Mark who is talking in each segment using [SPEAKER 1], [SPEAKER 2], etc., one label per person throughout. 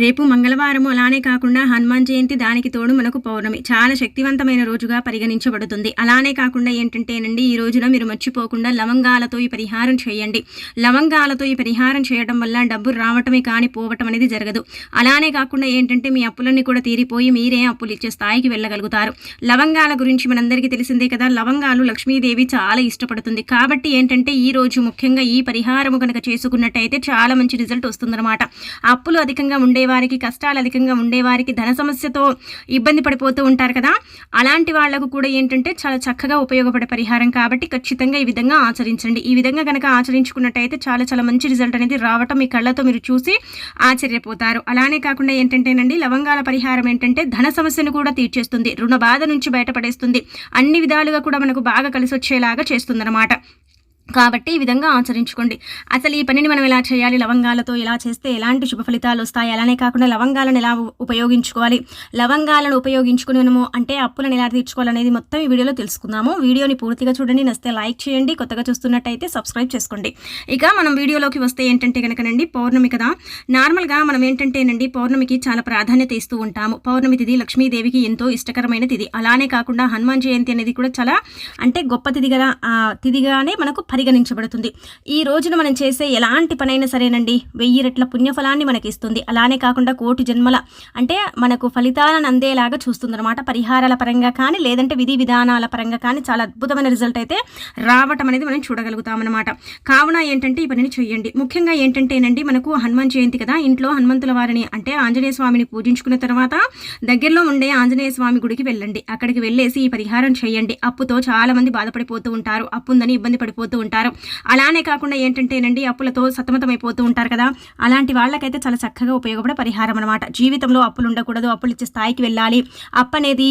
[SPEAKER 1] రేపు మంగళవారము అలానే కాకుండా హనుమాన్ జయంతి దానికి తోడు మనకు పౌర్ణమి. చాలా శక్తివంతమైన రోజుగా పరిగణించబడుతుంది. అలానే కాకుండా ఏంటంటేనండి ఈ రోజున మీరు మర్చిపోకుండా లవంగాలతో ఈ పరిహారం చేయండి. లవంగాలతో ఈ పరిహారం చేయడం వల్ల డబ్బు రావటమే కానీ పోవటం అనేది జరగదు. అలానే కాకుండా ఏంటంటే మీ అప్పులన్నీ కూడా తీరిపోయి మీరే అప్పులు ఇచ్చే స్థాయికి వెళ్ళగలుగుతారు. లవంగాల గురించి మనందరికీ తెలిసిందే కదా లవంగాలు లక్ష్మీదేవి చాలా ఇష్టపడుతుంది. కాబట్టి ఏంటంటే ఈ రోజు ముఖ్యంగా ఈ పరిహారము కనుక చేసుకున్నట్టయితే చాలా మంచి రిజల్ట్ వస్తుందన్నమాట. అప్పులు అధికంగా ఉండే ఉండేవారికి కష్టాలు అధికంగా ఉండేవారికి ధన సమస్యతో ఇబ్బంది పడిపోతూ ఉంటారు కదా. అలాంటి వాళ్ళకు కూడా ఏంటంటే చాలా చక్కగా ఉపయోగపడే పరిహారం కాబట్టి ఖచ్చితంగా ఈ విధంగా ఆచరించండి. ఈ విధంగా కనుక ఆచరించుకున్నట్టయితే చాలా చాలా మంచి రిజల్ట్ అనేది రావటం మీ కళ్ళతో మీరు చూసి ఆశ్చర్యపోతారు. అలానే కాకుండా ఏంటంటేనండి లవంగాల పరిహారం ఏంటంటే ధన సమస్యను కూడా తీర్చేస్తుంది. రుణ బాధ నుంచి బయటపడేస్తుంది. అన్ని విధాలుగా కూడా మనకు బాగా కలిసి వచ్చేలాగా చేస్తుందన్నమాట. కాబట్టి ఈ విధంగా ఆచరించుకోండి. అసలు ఈ పనిని మనం ఎలా చేయాలి? లవంగాలతో ఎలా చేస్తే ఎలాంటి శుభ ఫలితాలు వస్తాయి? అలానే కాకుండా లవంగాలను ఎలా ఉపయోగించుకోవాలి? లవంగాలను ఉపయోగించుకుని మనము అంటే అప్పులను ఎలా తీర్చుకోవాలనేది మొత్తం ఈ వీడియోలో తెలుసుకుందాము. వీడియోని పూర్తిగా చూడండి. నస్తే లైక్ చేయండి. కొత్తగా చూస్తున్నట్టయితే సబ్స్క్రైబ్ చేసుకోండి. ఇక మనం వీడియోలోకి వస్తే ఏంటంటే కనుకనండి పౌర్ణమి కదా. నార్మల్గా మనం ఏంటంటేనండి పౌర్ణమికి చాలా ప్రాధాన్యత ఇస్తూ ఉంటాము. పౌర్ణమి తిథి లక్ష్మీదేవికి ఎంతో ఇష్టకరమైన తిథి అలానే కాకుండా హనుమాన్ జయంతి అనేది కూడా చాలా అంటే గొప్ప తిథి కదా. తిథిగానే మనకు పరిగణించబడుతుంది. ఈ రోజున మనం చేసే ఎలాంటి పనైనా సరేనండి. వెయ్యి రెట్ల పుణ్యఫలాన్ని మనకి ఇస్తుంది అలానే కాకుండా కోటి జన్మల అంటే మనకు ఫలితాలను అందేలాగా చూస్తుందన్నమాట. పరిహారాల పరంగా కానీ లేదంటే విధి విధానాల పరంగా కానీ చాలా అద్భుతమైన రిజల్ట్ అయితే రావటం అనేది మనం చూడగలుగుతామన్నమాట. కావున ఏంటంటే ఈ పనిని చేయండి. ముఖ్యంగా ఏంటంటేనండి మనకు హనుమాన్ జయంతి కదా. ఇంట్లో హనుమంతుల వారిని అంటే ఆంజనేయ స్వామిని పూజించుకున్న తర్వాత దగ్గరలో ఉండే ఆంజనేయ స్వామి గుడికి వెళ్ళండి. అక్కడికి వెళ్ళేసి ఈ పరిహారం చేయండి. అప్పుతో చాలా మంది బాధపడిపోతూ ఉంటారు. అప్పు ఉందని ఇబ్బంది పడిపోతూ ఉంటారు. అలానే కాకుండా ఏంటంటేనండి అప్పులతో సతమతమైపోతూ ఉంటారు కదా. అలాంటి వాళ్ళకైతే చాలా చక్కగా ఉపయోగపడే పరిహారం అనమాట జీవితంలో అప్పులు ఉండకూడదు అప్పులు ఇచ్చే స్థాయికి వెళ్ళాలి. అప్పు అనేది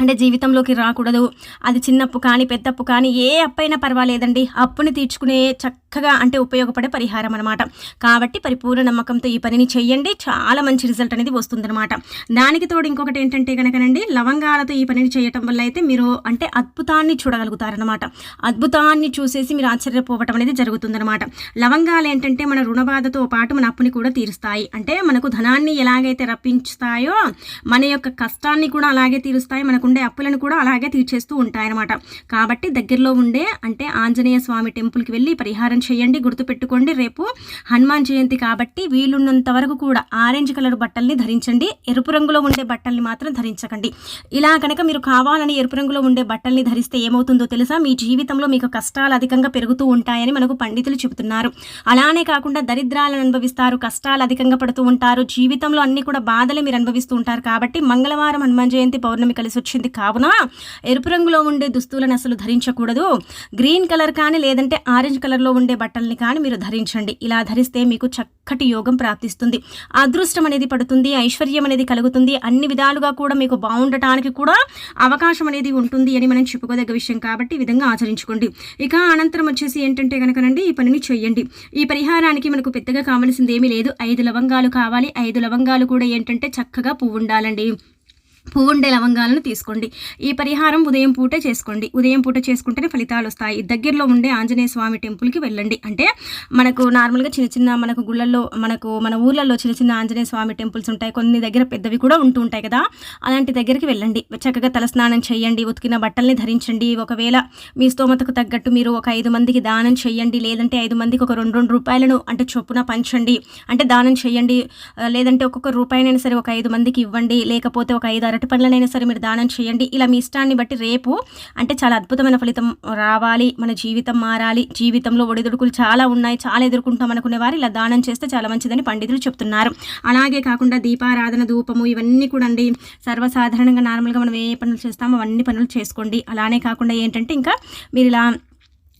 [SPEAKER 1] అంటే జీవితంలోకి రాకూడదు. అది చిన్నప్పు కానీ పెద్దప్పు కానీ ఏ అప్పైనా పర్వాలేదండి. అప్పుని తీర్చుకునే చక్కగా అంటే ఉపయోగపడే పరిహారం అనమాట కాబట్టి పరిపూర్ణ నమ్మకంతో ఈ పనిని చేయండి చాలా మంచి రిజల్ట్ అనేది వస్తుందన్నమాట. దానికి తోడు ఇంకొకటి ఏంటంటే కనుకనండి లవంగాలతో ఈ పనిని చేయటం వల్ల అయితే మీరు అంటే అద్భుతాన్ని చూడగలుగుతారనమాట అద్భుతాన్ని చూసేసి మీరు ఆశ్చర్యపోవటం అనేది జరుగుతుందనమాట లవంగాలు ఏంటంటే మన రుణబాధతో పాటు మన అప్పుని కూడా తీరుస్తాయి. అంటే మనకు ధనాన్ని ఎలాగైతే రప్పించుతాయో మన యొక్క కష్టాన్ని కూడా అలాగే తీరుస్తాయి. మనకు ఉండే అప్పులను కూడా అలాగే తీర్చేస్తూ ఉంటాయన్నమాట. కాబట్టి దగ్గరలో ఉండే అంటే ఆంజనేయ స్వామి టెంపుల్కి వెళ్ళి పరిహారం చేయండి గుర్తుపెట్టుకోండి. రేపు హనుమాన్ జయంతి కాబట్టి వీలున్నంత వరకు కూడా ఆరెంజ్ కలర్ బట్టల్ని ధరించండి. ఎరుపు రంగులో ఉండే బట్టల్ని మాత్రం ధరించకండి. ఇలా కనుక మీరు కావాలని ఎరుపు రంగులో ఉండే బట్టల్ని ధరిస్తే ఏమవుతుందో తెలుసా? మీ జీవితంలో మీకు కష్టాలు అధికంగా పెరుగుతూ ఉంటాయని మనకు పండితులు చెబుతున్నారు. అలానే కాకుండా దరిద్రాలను అనుభవిస్తారు కష్టాలు అధికంగా పడుతూ ఉంటారు. జీవితంలో అన్ని కూడా బాధలు మీరు అనుభవిస్తూ ఉంటారు. కాబట్టి మంగళవారం హనుమాన్ జయంతి పౌర్ణమి కలిసి వచ్చింది. వచ్చింది. కావున ఎరుపు రంగులో ఉండే దుస్తులను అసలు ధరించకూడదు. గ్రీన్ కలర్ కానీ లేదంటే ఆరెంజ్ కలర్లో ఉండే బట్టల్ని కానీ మీరు ధరించండి. ఇలా ధరిస్తే మీకు చక్కటి యోగం ప్రాప్తిస్తుంది. అదృష్టం అనేది పడుతుంది ఐశ్వర్యం అనేది కలుగుతుంది. అన్ని విధాలుగా కూడా మీకు బాగుండటానికి కూడా అవకాశం అనేది ఉంటుంది అని మనం చెప్పుకోదగ్గ విషయం. కాబట్టి ఈ విధంగా ఆచరించుకోండి. ఇక అనంతరం వచ్చేసి ఏంటంటే కనుకనండి ఈ పనిని చేయండి. ఈ పరిహారానికి మనకు పెద్దగా కావాల్సింది ఏమీ లేదు. ఐదు లవంగాలు కావాలి. ఐదు లవంగాలు కూడా ఏంటంటే చక్కగా పువ్వు ఉండాలండి. పువ్వుండే లవంగాలను తీసుకోండి. ఈ పరిహారం ఉదయం పూటే చేసుకోండి. ఉదయం పూట చేసుకుంటేనే ఫలితాలు వస్తాయి. దగ్గరలో ఉండే ఆంజనేయ స్వామి టెంపుల్కి వెళ్ళండి. అంటే మనకు నార్మల్గా చిన్న చిన్న మనకు గుళ్ళల్లో మనకు మన ఊర్లలో చిన్న చిన్న ఆంజనేయ స్వామి టెంపుల్స్ ఉంటాయి. కొన్ని దగ్గర పెద్దవి కూడా ఉంటూ ఉంటాయి కదా. అలాంటి దగ్గరికి వెళ్ళండి. చక్కగా తలస్నానం చేయండి. ఉతికిన బట్టల్ని ధరించండి. ఒకవేళ మీ స్తోమతకు తగ్గట్టు మీరు ఒక ఐదు మందికి దానం చేయండి. లేదంటే ఐదు మందికి ఒక రెండు రెండు రూపాయలను అంటే చొప్పున పంచండి. అంటే దానం చేయండి. లేదంటే ఒక్కొక్క రూపాయనైనా సరే ఒక ఐదు మందికి ఇవ్వండి. లేకపోతే ఒక ఐదు అరటి పండ్లనైనా సరే మీరు దానం చేయండి. ఇలా మీ ఇష్టాన్ని బట్టి రేపు అంటే చాలా అద్భుతమైన ఫలితం రావాలి. మన జీవితం మారాలి. జీవితంలో ఒడిదుడుకులు చాలా ఉన్నాయి. చాలా ఎదుర్కొంటాం అనుకునే వారు ఇలా దానం చేస్తే చాలా మంచిదని పండితులు చెప్తున్నారు. అలాగే కాకుండా దీపారాధన ధూపము ఇవన్నీ కూడా అండి. సర్వసాధారణంగా నార్మల్గా మనం ఏ పనులు చేస్తామో అవన్నీ పనులు చేసుకోండి. అలానే కాకుండా ఏంటంటే ఇంకా మీరు ఇలా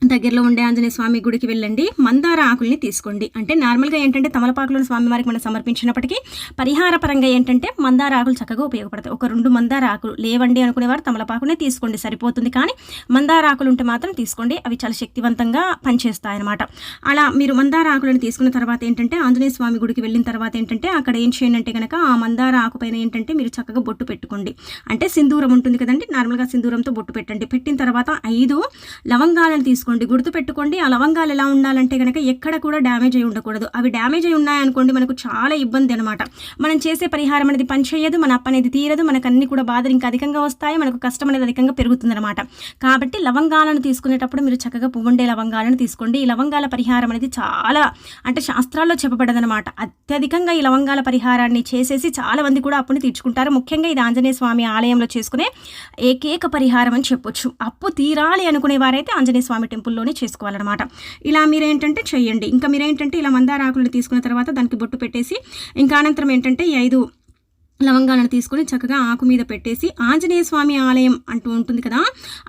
[SPEAKER 1] దగ్గరలో ఉండే ఆంజనేయ స్వామి గుడికి వెళ్ళండి. మందార ఆకుల్ని తీసుకోండి. అంటే నార్మల్గా ఏంటంటే తమలపాకులను స్వామివారికి మనం సమర్పించినప్పటికీ పరిహార పరంగా ఏంటంటే మందార ఆకులు చక్కగా ఉపయోగపడతాయి. ఒక రెండు మందార ఆకులు లేవండి అనుకునేవారు తమలపాకునే తీసుకోండి సరిపోతుంది. కానీ మందార ఆకులు ఉంటే మాత్రం తీసుకోండి. అవి చాలా శక్తివంతంగా పనిచేస్తాయన్నమాట. అలా మీరు మందార ఆకులను తీసుకున్న తర్వాత ఏంటంటే ఆంజనేయ స్వామి గుడికి వెళ్ళిన తర్వాత ఏంటంటే అక్కడ ఏం చేయండి అంటే కనుక ఆ మందార ఆకు పైన ఏంటంటే మీరు చక్కగా బొట్టు పెట్టుకోండి. అంటే సింధూరం ఉంటుంది కదండి. నార్మల్గా సింధూరంతో బొట్టు పెట్టండి. పెట్టిన తర్వాత ఐదు లవంగాలను తీసుకుని చేసుకోండి గుర్తుపెట్టుకోండి. ఆ లవంగాలు ఎలా ఉండాలంటే కనుక ఎక్కడ కూడా డ్యామేజ్ అయి ఉండకూడదు. అవి డ్యామేజ్ అయి ఉన్నాయనుకోండి మనకు చాలా ఇబ్బంది అనమాట మనం చేసే పరిహారం అనేది పనిచేయదు మన అప్ప అనేది తీరదు మనకు అన్ని కూడా బాధలు ఇంకా అధికంగా వస్తాయి మనకు కష్టం అనేది అధికంగా పెరుగుతుంది అనమాట కాబట్టి లవంగాలను తీసుకునేటప్పుడు మీరు చక్కగా పువ్వుండే లవంగాలను తీసుకోండి. ఈ లవంగాల పరిహారం అనేది చాలా అంటే శాస్త్రాల్లో చెప్పబడదనమాట అత్యధికంగా ఈ లవంగాల పరిహారాన్ని చేసేసి చాలా మంది కూడా అప్పుని తీర్చుకుంటారు. ముఖ్యంగా ఇది ఆంజనేయ స్వామి ఆలయంలో చేసుకునే ఏకైక పరిహారం అని చెప్పొచ్చు. అప్పు తీరాలి అనుకునే వారైతే ఆంజనేయ స్వామి టెంపుల్లోనే చేసుకోవాలన్నమాట. ఇలా మీరేంటంటే చేయండి ఇంకా మీరేంటంటే ఇలా మందార ఆకులను తీసుకున్న తర్వాత దానికి బొట్టు పెట్టేసి ఇంకా అనంతరం ఏంటంటే ఈ ఐదు లవంగాలను తీసుకొని చక్కగా ఆకు మీద పెట్టేసి ఆంజనేయ స్వామి ఆలయం అంటూ ఉంటుంది కదా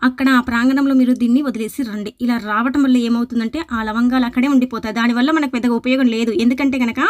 [SPEAKER 1] అక్కడ ఆ ప్రాంగణంలో మీరు దీన్ని వదిలేసి రండి. ఇలా రావటం వల్ల ఏమవుతుందంటే ఆ లవంగాలు అక్కడే ఉండిపోతాయి. దానివల్ల మనకు పెద్దగా ఉపయోగం లేదు. ఎందుకంటే కనుక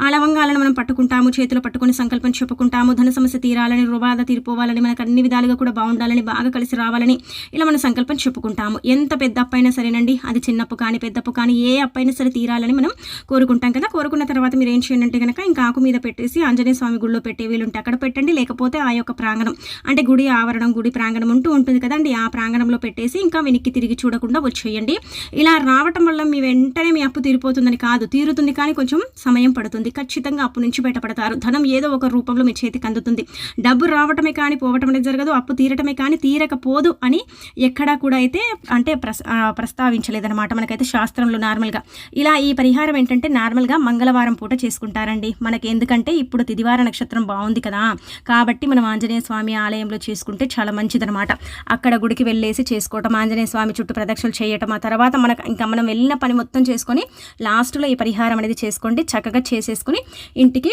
[SPEAKER 1] ఆ లవంగాలను మనం పట్టుకుంటాము చేతిలో పట్టుకొని సంకల్పం చెప్పుకుంటాము ధన సమస్య తీరాలని రుబాధ తీరిపోవాలని మనకు అన్ని విధాలుగా కూడా బాగుండాలని బాగా కలిసి రావాలని ఇలా మనం సంకల్పం చెప్పుకుంటాము. ఎంత పెద్ద అప్పైనా సరేనండి. అది చిన్నప్పు కానీ పెద్దప్పు కానీ ఏ అప్పైనా సరే తీరాలని మనం కోరుకుంటాం కదా. కోరుకున్న తర్వాత మీరు ఏం చేయండి అంటే కనుక ఇంకా ఆకు మీద పెట్టేసి ఆంజనేయ స్వామి గుళ్ళో పెట్టే వీళ్ళు ఉంటే అక్కడ పెట్టండి లేకపోతే ఆ యొక్క ప్రాంగణం. అంటే గుడి ఆవరణం గుడి ప్రాంగణం ఉంటూ ఉంటుంది కదండి. ఆ ప్రాంగణంలో పెట్టేసి ఇంకా వెనక్కి తిరిగి చూడకుండా వచ్చేయండి. ఇలా రావటం వల్ల మీ వెంటనే మీ అప్పు తీరిపోతుందని కాదు. తీరుతుంది కానీ కొంచెం సమయం పడుతుంది. ఖచ్చితంగా అప్పు నుంచి బయటపడతారు. ధనం ఏదో ఒక రూపంలో మీ చేతికి అందుతుంది. డబ్బు రావటమే కానీ పోవటం అనేది జరగదు. అప్పు తీరటమే కానీ తీరకపోదు అని ఎక్కడా కూడా అయితే అంటే ప్రస్ ప్రస్తావించలేదన్నమాట మనకైతే శాస్త్రంలో నార్మల్గా. ఇలా ఈ పరిహారం ఏంటంటే నార్మల్గా మంగళవారం పూట చేసుకుంటారండి. మనకి ఎందుకంటే ఇప్పుడు తిదివార నక్షత్రం బాగుంది కదా. కాబట్టి మనం ఆంజనేయ స్వామి ఆలయంలో చేసుకుంటే చాలా మంచిదనమాట అక్కడ గుడికి వెళ్ళేసి చేసుకోవటం ఆంజనేయ స్వామి చుట్టూ ప్రదక్షిణలు చేయటం ఆ తర్వాత మనకు ఇంకా మనం వెళ్ళిన పని మొత్తం చేసుకొని లాస్ట్లో ఈ పరిహారం అనేది చేసుకోండి చక్కగా చేసేసుకుని ఇంటికి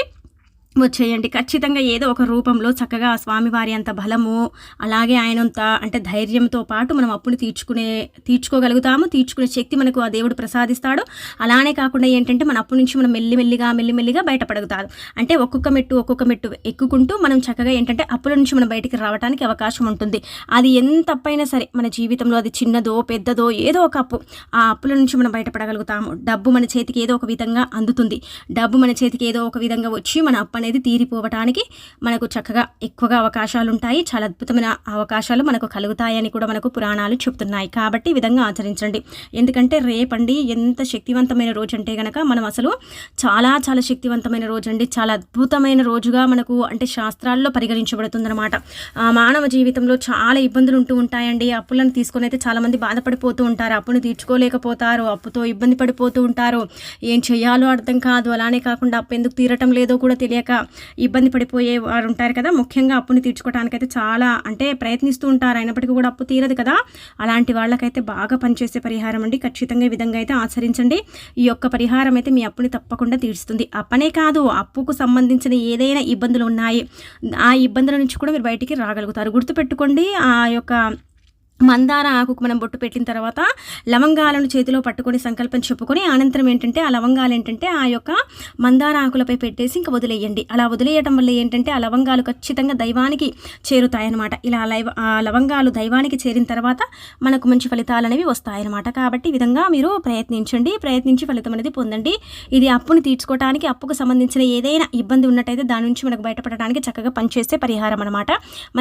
[SPEAKER 1] వచ్చేయండి. ఖచ్చితంగా ఏదో ఒక రూపంలో చక్కగా ఆ స్వామివారి అంత బలము అలాగే ఆయనంత అంటే ధైర్యంతో పాటు మనం అప్పుని తీర్చుకునే తీర్చుకోగలుగుతాము తీర్చుకునే శక్తి మనకు ఆ దేవుడు ప్రసాదిస్తాడు. అలానే కాకుండా ఏంటంటే మన అప్పు నుంచి మనం మెల్లిమెల్లిగా మెల్లిమెల్లిగా బయటపడగుతాడు అంటే ఒక్కొక్క మెట్టు ఒక్కొక్క మెట్టు ఎక్కుకుంటూ మనం చక్కగా ఏంటంటే అప్పుల నుంచి మనం బయటికి రావడానికి అవకాశం ఉంటుంది. అది ఎంత అప్పైనా సరే మన జీవితంలో అది చిన్నదో పెద్దదో ఏదో ఒక అప్పు ఆ అప్పుల నుంచి మనం బయటపడగలుగుతాము. డబ్బు మన చేతికి ఏదో ఒక విధంగా అందుతుంది. డబ్బు మన చేతికి ఏదో ఒక విధంగా వచ్చి మన అప్పు అనేది తీరిపోవటానికి మనకు చక్కగా ఎక్కువగా అవకాశాలు ఉంటాయి చాలా అద్భుతమైన అవకాశాలు మనకు కలుగుతాయని కూడా మనకు పురాణాలు చెప్తున్నాయి. కాబట్టి ఈ విధంగా ఆచరించండి. ఎందుకంటే రేపండి ఎంత శక్తివంతమైన రోజు అంటే కనుక మనం అసలు చాలా చాలా శక్తివంతమైన రోజు అండి చాలా అద్భుతమైన రోజుగా మనకు అంటే శాస్త్రాల్లో పరిగణించబడుతుందన్నమాట. మానవ జీవితంలో చాలా ఇబ్బందులు ఉంటూ ఉంటాయండి. అప్పులను తీసుకొని అయితే చాలామంది బాధపడిపోతూ ఉంటారు. అప్పును తీర్చుకోలేకపోతారు. అప్పుతో ఇబ్బంది పడిపోతూ ఉంటారు. ఏం చేయాలో అర్థం కాదు. అలానే కాకుండా అప్పు ఎందుకు తీరటం లేదో కూడా తెలియక ఇబ్బంది పడిపోయే వారు ఉంటారు కదా. ముఖ్యంగా అప్పుని తీర్చుకోవడానికైతే చాలా అంటే ప్రయత్నిస్తూ ఉంటారు. అయినప్పటికీ కూడా అప్పు తీరదు కదా. అలాంటి వాళ్ళకైతే బాగా పనిచేసే పరిహారం అండి. ఖచ్చితంగా ఈ విధంగా అయితే ఆచరించండి. ఈ యొక్క పరిహారం అయితే మీ అప్పుని తప్పకుండా తీరుస్తుంది. అప్పనే కాదు అప్పుకు సంబంధించిన ఏదైనా ఇబ్బందులు ఉన్నాయి ఆ ఇబ్బందుల నుంచి కూడా మీరు బయటికి రాగలుగుతారు. గుర్తుపెట్టుకోండి ఆ యొక్క మందార ఆకుకు మనం బొట్టు పెట్టిన తర్వాత లవంగాలను చేతిలో పట్టుకొని సంకల్పం చెప్పుకొని అనంతరం ఏంటంటే ఆ లవంగాలు ఏంటంటే ఆ యొక్క మందార ఆకులపై పెట్టేసి ఇంకా వదిలేయండి. అలా వదిలేయటం వల్ల ఏంటంటే ఆ లవంగాలు ఖచ్చితంగా దైవానికి చేరుతాయన్నమాట. ఇలా లైవ్ ఆ లవంగాలు దైవానికి చేరిన తర్వాత మనకు మంచి ఫలితాలు అనేవి వస్తాయన్నమాట. కాబట్టి ఈ విధంగా మీరు ప్రయత్నించండి. ప్రయత్నించి ఫలితం అనేది పొందండి. ఇది అప్పును తీర్చుకోవడానికి అప్పుకు సంబంధించిన ఏదైనా ఇబ్బంది ఉన్నట్టయితే దాని నుంచి మనకు బయటపడడానికి చక్కగా పనిచేసే పరిహారం అనమాట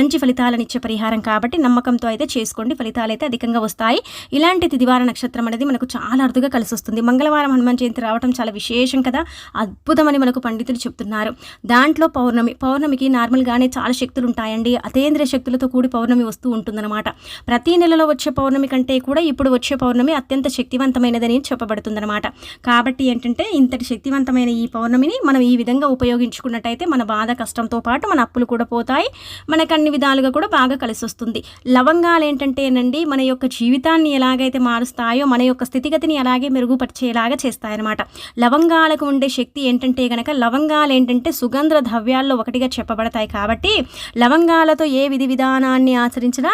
[SPEAKER 1] మంచి ఫలితాలను ఇచ్చే పరిహారం కాబట్టి నమ్మకంతో అయితే చేసుకోండి. చేసుకోండి ఫలితాలు అయితే అధికంగా వస్తాయి. ఇలాంటి తిదివార నక్షత్రం అనేది మనకు చాలా అరుదుగా కలిసి వస్తుంది మంగళవారం హనుమాన్ జయంతి రావడం చాలా విశేషం కదా? అద్భుతమని మనకు పండితులు చెప్తున్నారు. దాంట్లో పౌర్ణమి పౌర్ణమికి నార్మల్గానే చాలా శక్తులు ఉంటాయండి అతేంద్రియ శక్తులతో కూడి పౌర్ణమి వస్తూ ఉంటుందన్నమాట. ప్రతి నెలలో వచ్చే పౌర్ణమి కంటే కూడా ఇప్పుడు వచ్చే పౌర్ణమి అత్యంత శక్తివంతమైనదని చెప్పబడుతుందన్నమాట. కాబట్టి ఏంటంటే ఇంతటి శక్తివంతమైన ఈ పౌర్ణమిని మనం ఈ విధంగా ఉపయోగించుకున్నట్టయితే మన బాధ కష్టంతో పాటు మన అప్పులు కూడా పోతాయి. మనకు అన్ని విధాలుగా కూడా బాగా కలిసి వస్తుంది లవంగాలు ఏంటంటే అంటేనండి మన యొక్క జీవితాన్ని ఎలాగైతే మారుస్తాయో మన యొక్క స్థితిగతిని అలాగే మెరుగుపరిచేలాగా చేస్తాయన్నమాట. లవంగాలకు ఉండే శక్తి ఏంటంటే గనక లవంగాలు ఏంటంటే సుగంధ ద్రవ్యాల్లో ఒకటిగా చెప్పబడతాయి కాబట్టి లవంగాలతో ఏ విధి విధానాన్ని ఆచరించినా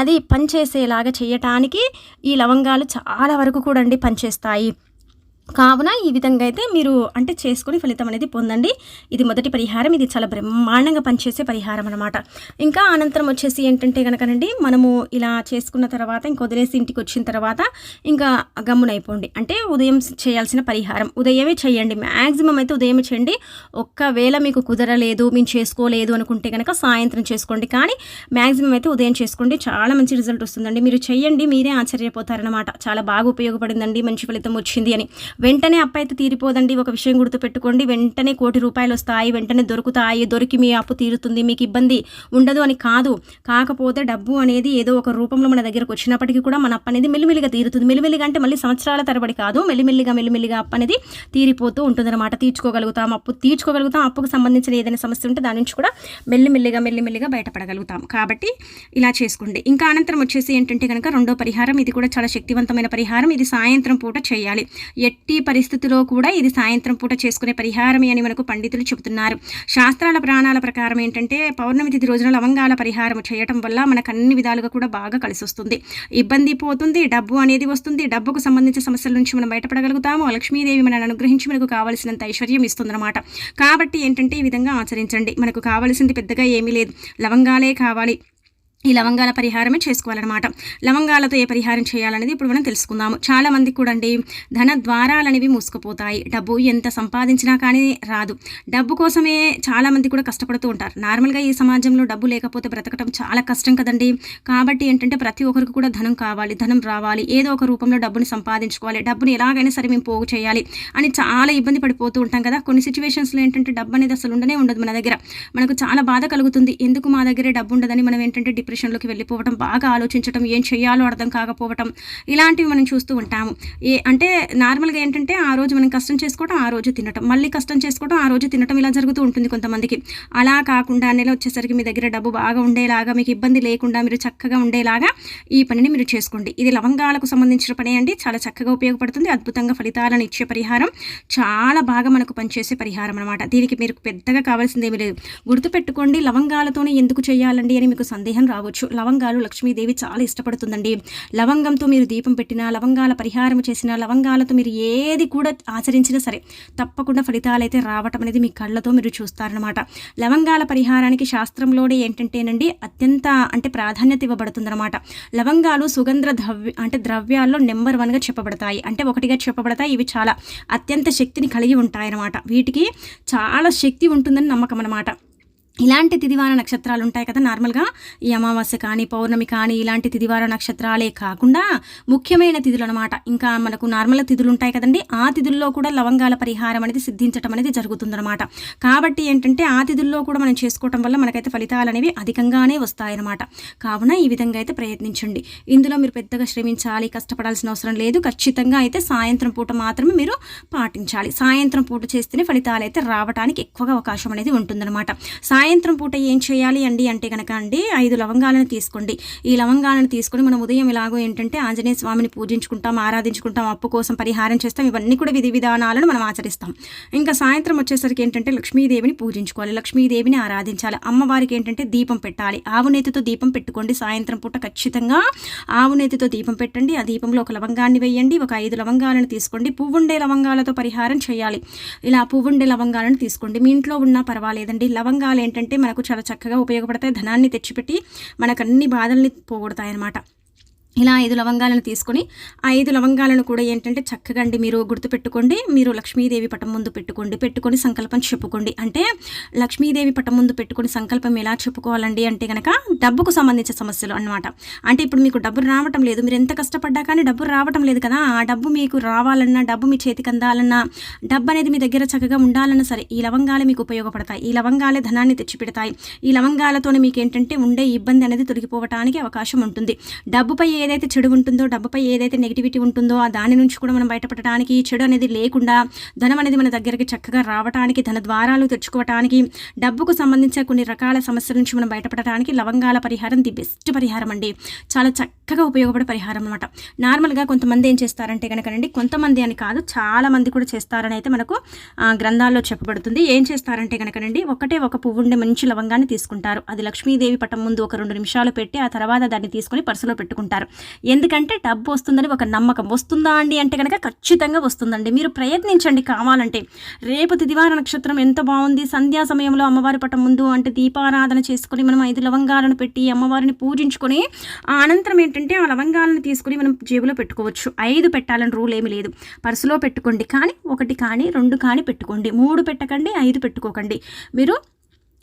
[SPEAKER 1] అది పనిచేసేలాగా చేయటానికి ఈ లవంగాలు చాలా వరకు కూడా అండి పనిచేస్తాయి. కావున ఈ విధంగా అయితే మీరు అంటే చేసుకుని ఫలితం అనేది పొందండి. ఇది మొదటి పరిహారం. ఇది చాలా బ్రహ్మాండంగా పనిచేసే పరిహారం అనమాట ఇంకా అనంతరం వచ్చేసి ఏంటంటే కనుకనండి మనము ఇలా చేసుకున్న తర్వాత ఇంక వదిలేసి ఇంటికి వచ్చిన తర్వాత ఇంకా గమ్మునైపోండి. అంటే ఉదయం చేయాల్సిన పరిహారం. ఉదయమే చేయండి. మ్యాక్సిమం అయితే ఉదయం చేయండి. ఒక్కవేళ మీకు కుదరలేదు మేము చేసుకోలేదు అనుకుంటే కనుక సాయంత్రం చేసుకోండి. కానీ మ్యాక్సిమం అయితే ఉదయం చేసుకోండి. చాలా మంచి రిజల్ట్ వస్తుందండి. మీరు చేయండి మీరే ఆశ్చర్యపోతారనమాట చాలా బాగా ఉపయోగపడిందండి. మంచి ఫలితం వచ్చింది అని. వెంటనే అప్పు అయితే తీరిపోదండి. ఒక విషయం గుర్తుపెట్టుకోండి. వెంటనే కోటి రూపాయలు వస్తాయి. వెంటనే దొరుకుతాయి. దొరికి మీ అప్పు తీరుతుంది. మీకు ఇబ్బంది ఉండదు అని కాదు. కాకపోతే డబ్బు అనేది ఏదో ఒక రూపంలో మన దగ్గరకు వచ్చినప్పటికీ కూడా మన అప్పు అనేది మెల్లిమెల్లిగా తీరుతుంది. మెల్లిమెల్లిగా అంటే మళ్ళీ సంవత్సరాల తరబడి కాదు. మెల్లిమెల్లిగా మెల్లిమెల్లిగా అప్పు అనేది తీరిపోతూ ఉంటుందన్నమాట. తీర్చుకోగలుగుతాం. అప్పు తీర్చుకోగలుగుతాం. అప్పుకు సంబంధించిన ఏదైనా సమస్య ఉంటే దాని నుంచి కూడా మెల్లిమెల్లిగా మెల్లిమెల్లిగా బయటపడగలుగుతాం. కాబట్టి ఇలా చేసుకోండి. ఇంకా అనంతరం వచ్చేసి ఏంటంటే కనుక రెండో పరిహారం. ఇది కూడా చాలా శక్తివంతమైన పరిహారం. ఇది సాయంత్రం పూట చేయాలి. ఎట్టి పరిస్థితిలో కూడా ఇది సాయంత్రం పూట చేసుకునే పరిహారమే అని మనకు పండితులు చెబుతున్నారు. శాస్త్రాల ప్రాణాల ప్రకారం ఏంటంటే పౌర్ణమి తిథి రోజున లవంగాల పరిహారం చేయటం వల్ల మనకు అన్ని విధాలుగా కూడా బాగా కలిసి వస్తుంది. ఇబ్బంది పోతుంది డబ్బు అనేది వస్తుంది. డబ్బుకు సంబంధించిన సమస్యల నుంచి మనం బయటపడగలుగుతాము. లక్ష్మీదేవి మనల్ని అనుగ్రహించి మనకు కావలసినంత ఐశ్వర్యం ఇస్తుందన్నమాట. కాబట్టి ఏంటంటే ఈ విధంగా ఆచరించండి. మనకు కావలసింది పెద్దగా ఏమీ లేదు. లవంగాలే కావాలి. ఈ లవంగాల పరిహారమే చేసుకోవాలన్నమాట. లవంగాలతో ఏ పరిహారం చేయాలనేది ఇప్పుడు మనం తెలుసుకుందాము. చాలా మందికి కూడా అండి ధన ద్వారాలనేవి మూసుకుపోతాయి. డబ్బు ఎంత సంపాదించినా కానీ రాదు. డబ్బు కోసమే చాలా మంది కూడా కష్టపడుతూ ఉంటారు. నార్మల్గా ఈ సమాజంలో డబ్బు లేకపోతే బ్రతకటం చాలా కష్టం కదండి. కాబట్టి ఏంటంటే ప్రతి ఒక్కరికి కూడా ధనం కావాలి ధనం రావాలి. ఏదో ఒక రూపంలో డబ్బుని సంపాదించుకోవాలి. డబ్బుని ఎలాగైనా సరే మేము పోగు చేయాలి అని చాలా ఇబ్బంది పడిపోతూ ఉంటాం కదా. కొన్ని సిచ్యువేషన్స్లో ఏంటంటే డబ్బు అనేది అసలు ఉండనే ఉండదు మన దగ్గర. మనకు చాలా బాధ కలుగుతుంది. ఎందుకు మా దగ్గరే డబ్బు ఉండదని మనం ఏంటంటే డిప్రెషన్లోకి వెళ్ళిపోవటం బాగా ఆలోచించడం ఏం చేయాలో అర్థం కాకపోవటం ఇలాంటివి మనం చూస్తూ ఉంటాము. ఏ అంటే నార్మల్గా ఏంటంటే ఆ రోజు మనం కష్టం చేసుకోవడం ఆ రోజు తినటం. మళ్ళీ కష్టం చేసుకోవడం ఆ రోజు తినటం ఇలా జరుగుతూ ఉంటుంది కొంతమందికి. అలా కాకుండా నెల వచ్చేసరికి మీ దగ్గర డబ్బు బాగా ఉండేలాగా మీకు ఇబ్బంది లేకుండా మీరు చక్కగా ఉండేలాగా ఈ పనిని మీరు చేసుకోండి. ఇది లవంగాలకు సంబంధించిన పని అండి. చాలా చక్కగా ఉపయోగపడుతుంది. అద్భుతంగా ఫలితాలను ఇచ్చే పరిహారం. చాలా బాగా మనకు పనిచేసే పరిహారం అనమాట దీనికి మీరు పెద్దగా కావాల్సింది ఏమీ లేదు. గుర్తుపెట్టుకోండి లవంగాలతోనే ఎందుకు చేయాలండి అని మీకు సందేహం కావచ్చు. లవంగాలు లక్ష్మీదేవి చాలా ఇష్టపడుతుందండి. లవంగంతో మీరు దీపం పెట్టినా లవంగాల పరిహారం చేసినా లవంగాలతో మీరు ఏది కూడా ఆచరించినా సరే తప్పకుండా ఫలితాలు అయితే రావటం అనేది మీ కళ్ళతో మీరు చూస్తారనమాట లవంగాల పరిహారానికి శాస్త్రంలోనే ఏంటంటేనండి అత్యంత అంటే ప్రాధాన్యత ఇవ్వబడుతుందన్నమాట. లవంగాలు సుగంధ ద్రవ్య అంటే ద్రవ్యాల్లో నెంబర్ వన్గా చెప్పబడతాయి. అంటే ఒకటిగా చెప్పబడతాయి. ఇవి చాలా అత్యంత శక్తిని కలిగి ఉంటాయన్నమాట. వీటికి చాలా శక్తి ఉంటుందని నమ్మకం అనమాట ఇలాంటి తిదివార నక్షత్రాలు ఉంటాయి కదా నార్మల్గా ఈ అమావాస్య కానీ పౌర్ణమి కానీ ఇలాంటి తిదివార నక్షత్రాలే కాకుండా ముఖ్యమైన తిథులు అనమాట ఇంకా మనకు నార్మల్ తిథులు ఉంటాయి కదండి ఆ తిథుల్లో కూడా లవంగాల పరిహారం అనేది సిద్ధించడం అనేది జరుగుతుందన్నమాట కాబట్టి ఏంటంటే ఆ తిథుల్లో కూడా మనం చేసుకోవటం వల్ల మనకైతే ఫలితాలు అనేవి అధికంగానే వస్తాయన్నమాట కావున ఈ విధంగా అయితే ప్రయత్నించండి. ఇందులో మీరు పెద్దగా శ్రమించాలి కష్టపడాల్సిన అవసరం లేదు. ఖచ్చితంగా అయితే సాయంత్రం పూట మాత్రమే మీరు పాటించాలి. సాయంత్రం పూట చేస్తేనే ఫలితాలు అయితే రావడానికి ఎక్కువగా అవకాశం అనేది ఉంటుందన్నమాట సాయం సాయంత్రం పూట ఏం చేయాలి అండి అంటే కనుక అండి ఐదు లవంగాలను తీసుకోండి. ఈ లవంగాలను తీసుకొని మనం ఉదయం ఎలాగో ఏంటంటే ఆంజనేయ స్వామిని పూజించుకుంటాం ఆరాధించుకుంటాం అప్పు కోసం పరిహారం చేస్తాం ఇవన్నీ కూడా విధి విధానాలను మనం ఆచరిస్తాం. ఇంకా సాయంత్రం వచ్చేసరికి ఏంటంటే లక్ష్మీదేవిని పూజించుకోవాలి లక్ష్మీదేవిని ఆరాధించాలి. అమ్మవారికి ఏంటంటే దీపం పెట్టాలి. ఆవు నేతితో దీపం పెట్టుకోండి సాయంత్రం పూట ఖచ్చితంగా. ఆవు నేతితో దీపం పెట్టండి ఆ దీపంలో ఒక లవంగాన్ని వేయండి ఒక ఐదు లవంగాలను తీసుకోండి పువ్వుండే లవంగాలతో పరిహారం చేయాలి. ఇలా పువ్వుండే లవంగాలను తీసుకోండి. మీ ఇంట్లో ఉన్నా పర్వాలేదండి. లవంగాలు ఏంటంటే ఏంటంటే మనకు చాలా చక్కగా ఉపయోగపడతాయి. ధనాన్ని తెచ్చిపెట్టి మనకు అన్ని బాధల్ని పోగొడతాయి అన్నమాట ఇలా ఐదు లవంగాలను తీసుకొని ఐదు లవంగాలను కూడా ఏంటంటే చక్కగా అండి మీరు గుర్తుపెట్టుకోండి. మీరు లక్ష్మీదేవి పటం ముందు పెట్టుకోండి. పెట్టుకొని సంకల్పం చెప్పుకోండి. అంటే లక్ష్మీదేవి పటం ముందు పెట్టుకొని సంకల్పం ఎలా చెప్పుకోవాలండి అంటే కనుక డబ్బుకు సంబంధించిన సమస్యలు అనమాట అంటే ఇప్పుడు మీకు డబ్బు రావటం లేదు. మీరు ఎంత కష్టపడ్డా కానీ డబ్బు రావటం లేదు కదా. ఆ డబ్బు మీకు రావాలన్నా డబ్బు మీ చేతికి అందాలన్నా డబ్బు అనేది మీ దగ్గర చక్కగా ఉండాలన్నా సరే ఈ లవంగాలే మీకు ఉపయోగపడతాయి. ఈ లవంగాలే ధనాన్ని తెచ్చిపెడతాయి. ఈ లవంగాలతోనే మీకు ఏంటంటే ఉండే ఇబ్బంది అనేది తొలగిపోవటానికి అవకాశం ఉంటుంది. డబ్బుపై ఏదైతే చెడు ఉంటుందో డబ్బుపై ఏదైతే నెగిటివిటీ ఉంటుందో ఆ దాని నుంచి కూడా మనం బయటపడటానికి చెడు అనేది లేకుండా ధనం అనేది మన దగ్గరికి చక్కగా రావడానికి ధన ద్వారాలు తెచ్చుకోవటానికి డబ్బుకు సంబంధించిన కొన్ని రకాల సమస్యల నుంచి మనం బయటపడటానికి లవంగాల పరిహారం ది బెస్ట్ పరిహారం అండి. చాలా చక్కగా ఉపయోగపడే పరిహారం అనమాట నార్మల్గా కొంతమంది ఏం చేస్తారంటే కనుకనండి కొంతమంది అని కాదు చాలా మంది కూడా చేస్తారని అయితే మనకు గ్రంథాల్లో చెప్పబడుతుంది. ఏం చేస్తారంటే కనుకనండి ఒకటే ఒక పువ్వు ఉండే మంచి లవంగాన్ని తీసుకుంటారు. అది లక్ష్మీదేవి పటం ముందు ఒక రెండు నిమిషాలు పెట్టి ఆ తర్వాత దాన్ని తీసుకొని పర్సులో పెట్టుకుంటారు. ఎందుకంటే డబ్బు వస్తుందని ఒక నమ్మకం. వస్తుందా అండి అంటే కనుక ఖచ్చితంగా వస్తుందండి. మీరు ప్రయత్నించండి కావాలంటే. రేపు తిదివార నక్షత్రం ఎంత బాగుంది? సంధ్యా సమయంలో అమ్మవారి పటం ముందు అంటే దీపారాధన చేసుకొని మనం ఐదు లవంగాలను పెట్టి అమ్మవారిని పూజించుకొని ఆ అనంతరం ఏంటంటే ఆ లవంగాలను తీసుకుని మనం జేబులో పెట్టుకోవచ్చు. ఐదు పెట్టాలని రూల్ ఏమీ లేదు. పర్సులో పెట్టుకోండి కానీ ఒకటి కానీ రెండు కానీ పెట్టుకోండి. మూడు పెట్టకండి ఐదు పెట్టుకోకండి. మీరు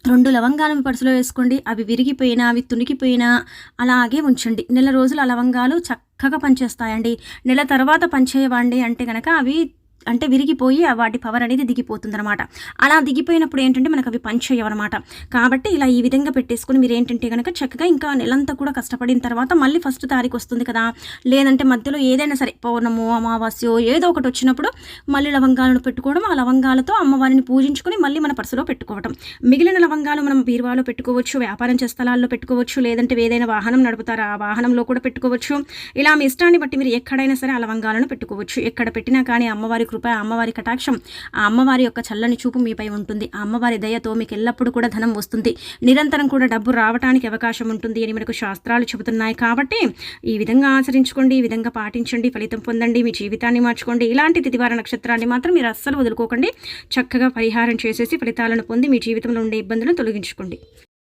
[SPEAKER 1] రెండు లవంగాలను పర్సులో వేసుకోండి. అవి విరిగిపోయినా అవి తునికిపోయినా అలాగే ఉంచండి. నెల రోజులు ఆ లవంగాలు చక్కగా పనిచేస్తాయండి. నెల తర్వాత పనిచేయవండి అంటే కనుక అవి అంటే విరిగిపోయి ఆ వాటి పవర్ అనేది దిగిపోతుంది అనమాట అలా దిగిపోయినప్పుడు ఏంటంటే మనకు అవి పనిచేయవన్నమాట కాబట్టి ఇలా ఈ విధంగా పెట్టేసుకుని మీరు ఏంటంటే కనుక చక్కగా ఇంకా నెలంతా కూడా కష్టపడిన తర్వాత మళ్ళీ ఫస్ట్ తారీఖు వస్తుంది కదా. లేదంటే మధ్యలో ఏదైనా సరే పౌర్ణమో అమావాస్యో ఏదో ఒకటి వచ్చినప్పుడు మళ్ళీ లవంగాలను పెట్టుకోవడం ఆ లవంగాలతో అమ్మవారిని పూజించుకొని మళ్ళీ మన పర్సులో పెట్టుకోవడం మిగిలిన లవంగాలు మనం బీరువాలో పెట్టుకోవచ్చు వ్యాపారం చేసే స్థలాల్లో పెట్టుకోవచ్చు లేదంటే ఏదైనా వాహనం నడుపుతారా ఆ వాహనంలో కూడా పెట్టుకోవచ్చు. ఇలా మీ ఇష్టాన్ని బట్టి మీరు ఎక్కడైనా సరే ఆ లవంగాలను పెట్టుకోవచ్చు. ఎక్కడ పెట్టినా కానీ అమ్మవారి కృప అమ్మవారి కటాక్షం. ఆ అమ్మవారి యొక్క చల్లని చూపు మీపై ఉంటుంది. ఆ అమ్మవారి దయతో మీకు ఎల్లప్పుడూ కూడా ధనం వస్తుంది. నిరంతరం కూడా డబ్బు రావడానికి అవకాశం ఉంటుంది అని మనకు శాస్త్రాలు చెబుతున్నాయి. కాబట్టి ఈ విధంగా ఆచరించుకోండి ఈ విధంగా పాటించండి ఫలితం పొందండి మీ జీవితాన్ని మార్చుకోండి. ఇలాంటి తిదివార నక్షత్రాన్ని మాత్రం మీరు అస్సలు వదులుకోకండి. చక్కగా పరిహారం చేసేసి ఫలితాలను పొంది మీ జీవితంలో ఉండే ఇబ్బందులను తొలగించుకోండి.